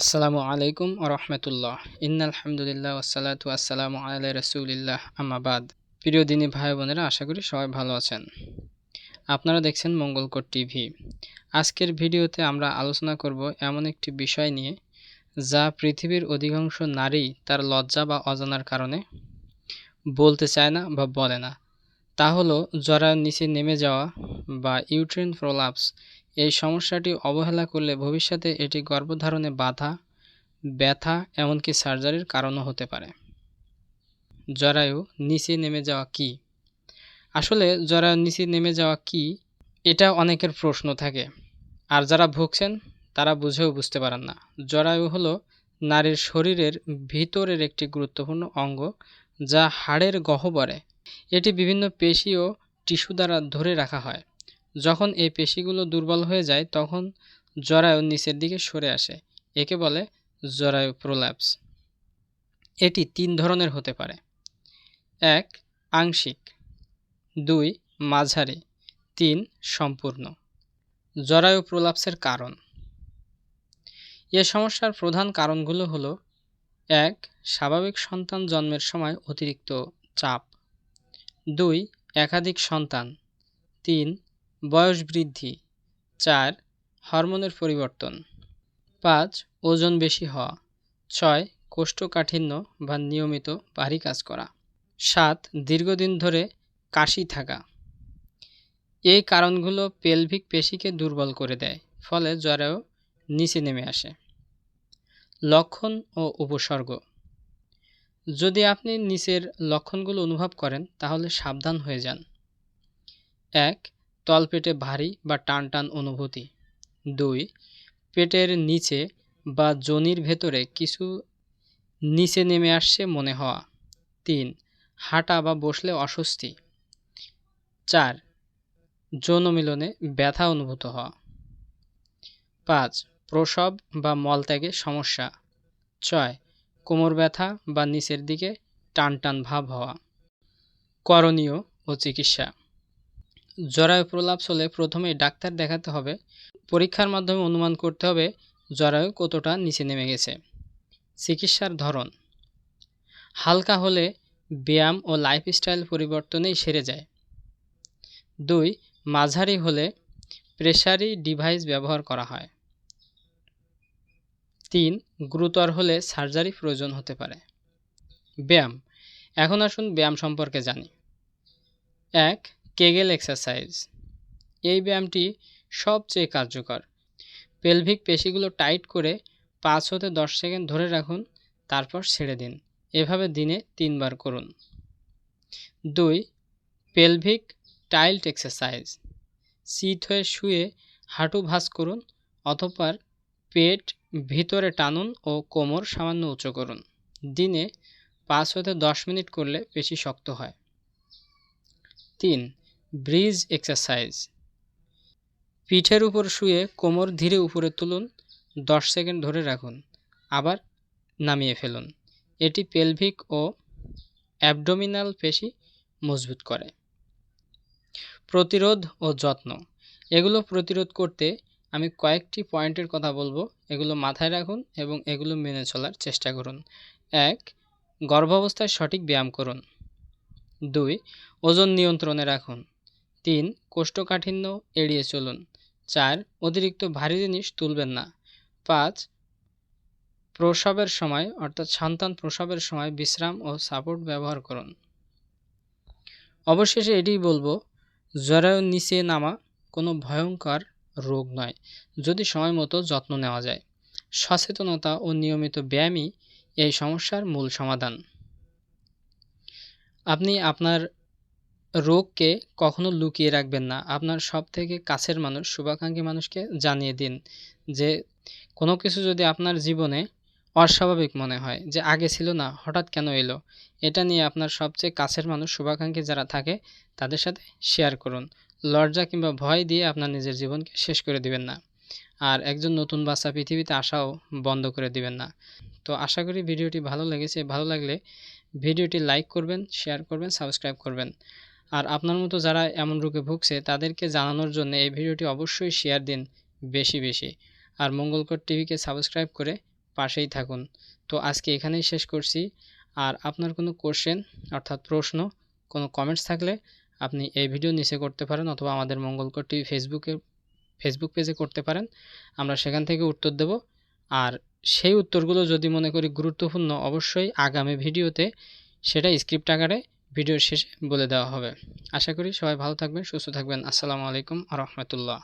আসসালামু আলাইকুম রহমতুল্লাহ। ইন্নালহামদুলিল্লাহ ওসালাতু আসসালামু আলাই রসুলিল্লাহ। আমাবাদ প্রিয় দিনী ভাই বোনেরা, আশা করি সবাই ভালো আছেন। আপনারা দেখছেন মঙ্গলকোট টিভি। আজকের ভিডিওতে আমরা আলোচনা করব এমন একটি বিষয় নিয়ে, যা পৃথিবীর অধিকাংশ নারী তার লজ্জা বা অজানার কারণে বলতে চায় না বা বলে না। তা হলো, জরায়ুর নিচে নেমে যাওয়া বা ইউট্রিন প্রোলাপস এই সমস্যাটি অবহেলা করলে ভবিষ্যতে এটি গর্ভধারণে বাধা, ব্যথা, এমনকি সার্জারির কারণও হতে পারে। জরায়ু, নিচে নেমে যাওয়া কি? আসলে জরায়ু, নিচে নেমে যাওয়া কি? এটা অনেকের প্রশ্ন থাকে। আর যারা ভুগছেন, তারা বুঝেও বুঝতে পারেন না। জরায়ু হলো নারীর শরীরের ভিতরের একটি গুরুত্বপূর্ণ অঙ্গ যা হাড়ের গহ্বরে। এটি বিভিন্ন পেশি ও টিস্যু দ্বারা ধরে রাখা হয়। যখন এই পেশিগুলো দুর্বল হয়ে যায়, তখন জরায়ু নিচের দিকে সরে আসে। একে বলে জরায়ু প্রোল্যাপস। এটি তিন ধরনের হতে পারে। এক, আংশিক। দুই, মাঝারি। তিন, সম্পূর্ণ। জরায়ু প্রোলাপসের কারণ। এ সমস্যার প্রধান কারণগুলো হলো, এক, স্বাভাবিক সন্তান জন্মের সময় অতিরিক্ত চাপ। দুই, একাধিক সন্তান। তিন বয়স বৃদ্ধি। চার, হরমোনের পরিবর্তন। পাঁচ, ওজন বেশি হওয়া। ছয়, কোষ্ঠকাঠিন্য বা নিয়মিত ভারী কাজ করা। সাত, দীর্ঘদিন ধরে কাশি থাকা। এই কারণগুলো পেলভিক পেশিকে দুর্বল করে দেয়, ফলে জ্বরেও নিচে নেমে আসে। লক্ষণ ও উপসর্গ। যদি আপনি নিচের লক্ষণগুলো অনুভব করেন, তাহলে সাবধান হয়ে যান। এক তলপেটে ভারী বা টান টান অনুভূতি। দুই, পেটের নিচে বা জনির ভেতরে কিছু নিচে নেমে আসছে মনে হওয়া। তিন, হাঁটা বা বসলে অস্বস্তি। চার, যৌন মিলনে ব্যথা অনুভূত হওয়া। পাঁচ, প্রসব বা মলত্যাগে সমস্যা। ছয়, কোমর ব্যথা বা নিচের দিকে টান টান ভাব হওয়া। করণীয় ও চিকিৎসা। জরায়ু প্রলাপস হলে প্রথমেই ডাক্তার দেখাতে হবে। পরীক্ষার মাধ্যমে অনুমান করতে হবে জরায়ু কতটা নিচে নেমে গেছে। চিকিৎসার ধরন। হালকা হলে ব্যায়াম ও লাইফস্টাইল পরিবর্তনেই সেরে যায়। দুই, মাঝারি হলে প্রেসারি ডিভাইস ব্যবহার করা হয়। তিন, গুরুতর হলে সার্জারি প্রয়োজন হতে পারে। ব্যায়াম। এখন আসুন ব্যায়াম সম্পর্কে জানি। এক কেগেল এক্সারসাইজ। এই ব্যায়ামটি সবচেয়ে কার্যকর। পেলভিক পেশিগুলো টাইট করে পাঁচ হতে দশ সেকেন্ড ধরে রাখুন, তারপর ছেড়ে দিন। এভাবে দিনে তিনবার করুন। দুই, পেলভিক টাইল্ট এক্সারসাইজ। সিট হয়ে শুয়ে হাঁটু ভাঁজ করুন অথবা পেট ভিতরে টানুন ও কোমর সামান্য উঁচু করুন। দিনে পাঁচ হতে দশ মিনিট করলে পেশি শক্ত হয়। তিন ব্রিজ এক্সারসাইজ। পিঠের উপর শুয়ে কোমর ধীরে উপরে তুলুন, দশ সেকেন্ড ধরে রাখুন, আবার নামিয়ে ফেলুন। এটি পেলভিক ও অ্যাবডোমিনাল পেশি মজবুত করে। প্রতিরোধ ও যত্ন। এগুলো প্রতিরোধ করতে আমি কয়েকটি পয়েন্টের কথা বলব। এগুলো মাথায় রাখুন এবং এগুলো মেনে চলার চেষ্টা করুন। এক, গর্ভাবস্থায় সঠিক ব্যায়াম করুন। দুই, ওজন নিয়ন্ত্রণে রাখুন। তিন, কোষ্ঠকাঠিন্য এড়িয়ে চলুন। চার, অতিরিক্ত ভারী জিনিস তুলবেন না। পাঁচ, প্রসবের সময়, অর্থাৎ সন্তান প্রসবের সময় বিশ্রাম ও সাপোর্ট ব্যবহার করুন। অবশেষে এটিই বলব, জরায়ুর নিচে নামা কোনো ভয়ঙ্কর রোগ নয়, যদি সময় মতো যত্ন নেওয়া যায়। সচেতনতা ও নিয়মিত ব্যায়ামই এই সমস্যার মূল সমাধান। আপনি আপনার রোগকে কখনো লুকিয়ে রাখবেন না। আপনার সব থেকে কাছের মানুষ, শুভাকাঙ্ক্ষী মানুষকে জানিয়ে দিন যে, কোনো কিছু যদি আপনার জীবনে অস্বাভাবিক মনে হয় যে, আগে ছিল না, হঠাৎ কেন এলো? এটা নিয়ে আপনার সবচেয়ে কাছের মানুষ, শুভাকাঙ্ক্ষী যারা থাকে, তাদের সাথে শেয়ার করুন। লজ্জা কিংবা ভয় দিয়ে আপনার নিজের জীবনকে শেষ করে দিবেন না। আর একজন নতুন বাচ্চা পৃথিবীতে আসাও বন্ধ করে দিবেন না। তো আশা করি ভিডিওটি ভালো লেগেছে। ভালো লাগলে ভিডিওটি লাইক করবেন শেয়ার করবেন সাবস্ক্রাইব করবেন। আর আপনার মতো যারা এমন রোগে ভুগছে, তাদেরকে জানানোর জন্য এই ভিডিওটি অবশ্যই শেয়ার দিন বেশি বেশি। আর মঙ্গলকর টিভিকে সাবস্ক্রাইব করে পাশেই থাকুন। তো আজকে এখানেই শেষ করছি। আর আপনার কোনো কোশ্চেন অর্থাৎ প্রশ্ন, কোনো কমেন্টস থাকলে আপনি এই ভিডিও নিচে করতে পারেন অথবা আমাদের মঙ্গলকর টিভি ফেসবুকে ফেসবুক পেজে করতে পারেন। আমরা সেখান থেকে উত্তর দেব। আর সেই উত্তরগুলো যদি মনে করি গুরুত্বপূর্ণ, অবশ্যই আগামী ভিডিওতে সেটা স্ক্রিপ্ট আকারে ভিডিওর শেষে বলে দেওয়া হবে। আশা করি সবাই ভালো থাকবেন, সুস্থ থাকবেন। আসসালামু আলাইকুম আ রহমতুল্লাহ।